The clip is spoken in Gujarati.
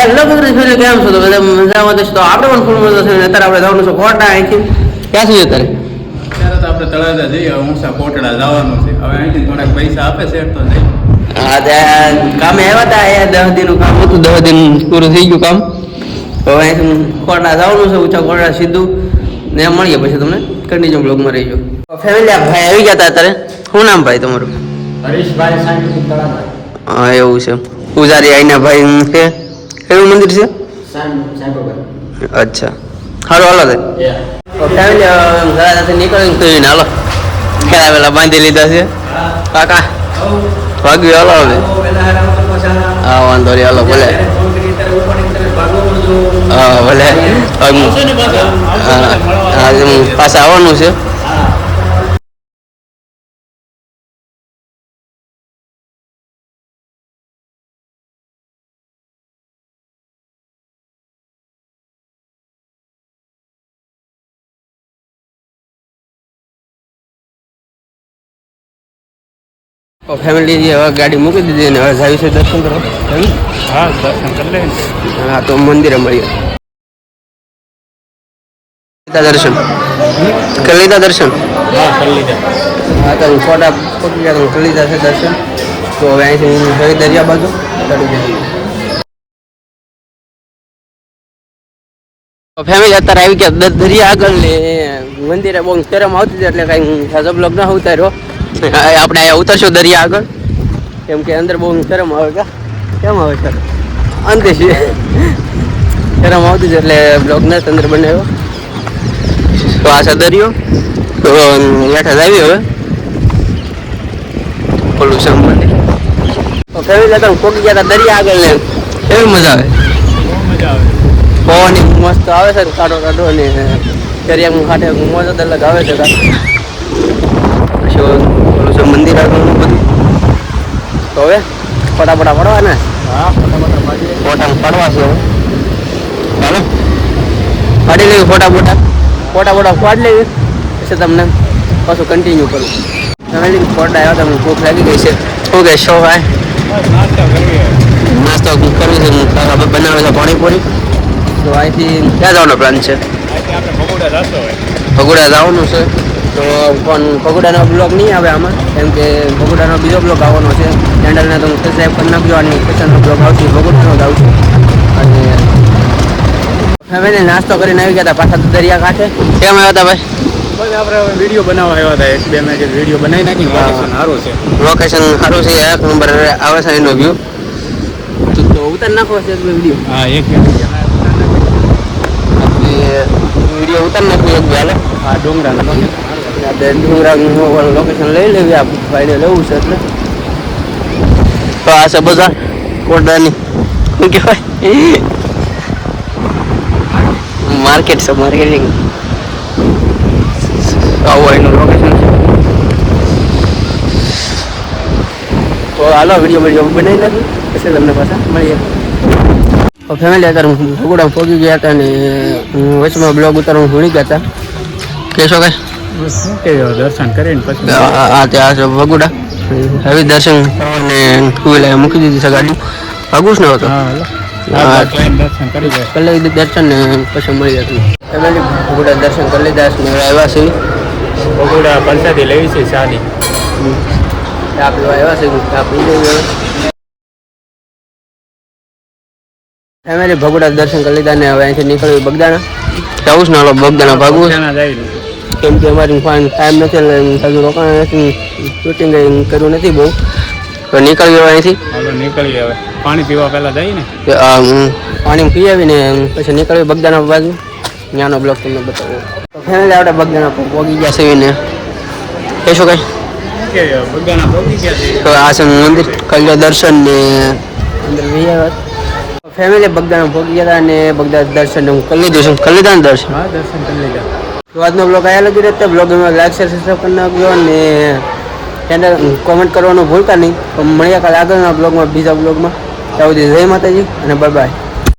હેલો કુદરત ફેમિલી કેમ છો. તો બધા મજામાં તો તો આપણે પણ ફૂલ મજા છે અત્યારે આપણે જવાનું છે કોટા અહીંથી. ક્યાં સુધી અત્યારે? ત્યારે તો આપણે તળાજા જઈએ ઊંચા કોટડા જવાનું છે. હવે અહીંથી થોડાક પૈસા આપે છે તો જઈ હા કામે આવ્યા હતા એ દસ દિનનું કામ હતું. દસ દિન પૂરું થઈ ગયું કામ. હવે અહીંથી કોટા જવાનું છે ઊંચા કોટા સીધું. ને મળીએ પછી તમને. કન્ટિન્યુ બ્લોગમાં રહીજો. ફેમિલી ભાઈ આવી ગયા હતા અત્યારે. શું નામ ભાઈ તમારું? હરીશભાઈ સાંઈ તળાજા હા એવું છે. પૂજારી આઈના ભાઈ છે. કેવું મંદિર છે? અચ્છા. હાલો હાલો તે. ફેમિલી નીકળીને હાલો. ખેલા વેલા બાંધી લીધા છે. કાકા. ભાગ્યું હાલો હવે. હા વાંધો નહીં હાલો ભલે. હા ભલે. પાછા આવવાનું છે. ફેમિલી હવે ગાડી મૂકી દીધી અને હવે જાય છે દર્શન કરો હા દર્શન કરી લે હા તો મંદિરે મળીએ. દર્શન. કરી લીધા દર્શન? હા કરી લીધા. હા તો ફોટા પકી ગયા તો કરી લીધા છે દર્શન. તો હવે અહીંથી હું જઈ દરિયા બાજુ ચડી જઈએ ફેમિલી અત્યારે આવી ગયા. દરિયા આગળ ને મંદિરે બહુ શરમ આવતી હતી એટલે કાંઈ સાજો બ્લોગ ના ઉતાર્યો. આપણે અહીંયા ઉતરશું દરિયા આગળ. કેમ કે અંદર બહુ શરમ આવે કા? કેમ આવે સર અંતે છે શરમ આવતી છે એટલે બ્લોગ ના અંદર બનાવ્યો. તો આ છે દરિયો. તો લેઠા જ આવી હવે. ઓલું શરમ મંદિર તો ફેમિલી હતા કોકી ગયા હતા દરિયા આગળ ને. કેવી મજા આવે. મજા આવે પવન મસ્ત આવે છે ને કાઢો કાઢો ને દરિયામાં કાંઠે મોજ અલગ આવે છે કાં. પછી મંદિર આગળનું બધું. તો હવે ફટાફટા પડવાના. ને ફટાફટ ફોટા પડવા છે હવે. ચાલો. પાડી લેવી ફોટા ફોટા ફોટા ફોટા પાડી લેવી પછી તમને પાછું કન્ટિન્યુ કરું. ફેમિલી ફોટા આવ્યા તમને ભૂખ લાગી ગઈ છે. શું કે શો ભાઈ નાસ્તો કરવી છે ખાવા બનાવે છે પાણીપુરી. તો અહીંથી ક્યાં જવાનો પ્લાન છે? ભગોડા જવાનું છે. તો પણ પગોડાનો બ્લોગ નહીં આવે આમાં. કેમ કે પગોડાનો બીજો બ્લોગ આવવાનો છે. ચેનલને તો સબસ્ક્રાઈબ કરી નાખજો. અને કિચનનો બ્લોગ આવશે. પગોડાનો જ આવશે. અને ફેમિલી નાસ્તો કરીને આવી ગયા હતા પાછા દરિયા કાંઠે. કેમ આવ્યા હતા ભાઈ? આપણે હવે વીડિયો બનાવવા આવ્યા હતા. એક બે મેં જે વીડિયો બનાવી નાખી લોકેશન સારું છે. લોકેશન સારું છે. એક નંબર આવે છે એનો વ્યૂ તો ઉતાર નાખો છે વીડિયો હા એક વીડિયો ઉતાર નાખ્યો એક બે હાલો. હા ડુંગરા આપણે ડુંગરાનું લોકેશન લઈ લેવી આપણે ફાઈડે લેવું છે એટલે. તો આ છે બજાર કોટડાની શું કહેવાય? માર્કેટ છે, માર્કેટિંગ. આવું એનું લોકેશન છે. તો હાલો વીડિયો વીડિયો બનાવી નાખી. પછી તમને પાછા મળીએ. ફેમિલી અત્યારે હું ભગોડા પહોંચી ગયા હતા અને વચમાં બ્લોગ ઉતારવાનું ભૂલી ગયા હતા. કહેશો કઈ શું કે દર્શન કરીને પછી આ ત્યાં છે ભગુડા હવે દર્શન અને ટુ વ્હીલર મૂકી દીધી છે ગાડી. ભાગું ન હતો હા હાલો. હા. હા બસ લઈને દર્શન કરી જાય. દર્શન ને પછી મળી જતું ફેમિલી ભગુડા દર્શન કરી લીધા છે આવ્યા છે. ભગોડા લેવી છે આવ્યા છે ચા પી લઈએ ભગુડા દર્શન કરી લીધા ને હવે અહીંથી નીકળ્યું બગદાણા. જવું છે ને બગદાણા ભાગવું કેમ કે અમારી ટાઈમ નથી એટલે રોકાણ નથી શૂટિંગ કર્યું નથી બહુ. તો નીકળી જવાય અહીંથી? નીકળી જવાય. પાણી પીવા પહેલાં જઈએ ને? પાણી પી આવીને પછી નીકળ્યું બગદાણા બાજુ. ત્યાંનો બ્લોક તમને બતાવો. તો ફેમિલી આપણે બગદાણા પર પહોંચી ગયા છે ને. કહેશો કઈ? કે પહોંચી ગયા છે? તો આ છે મંદિર કલ્યો દર્શન ને અંદર ફેમિલી બગદાન ભોગી ગયા અને બગદાણા દર્શન હું કરી લીધું છે. કરી લીધા ને દર્શન? હા દર્શન કરી લીધા. તો આજનો બ્લોગ આયા લગી રહેતા બ્લોગમાં લાઈક શેર સબસ્ક્રાઈબ કરી નાખજો અને ચેનલ કોમેન્ટ કરવાનું ભૂલતા નહીં. મળ્યા કાલે આગળના બ્લોગમાં બીજા બ્લોગમાં ત્યાં સુધી જય માતાજી અને બાય બાય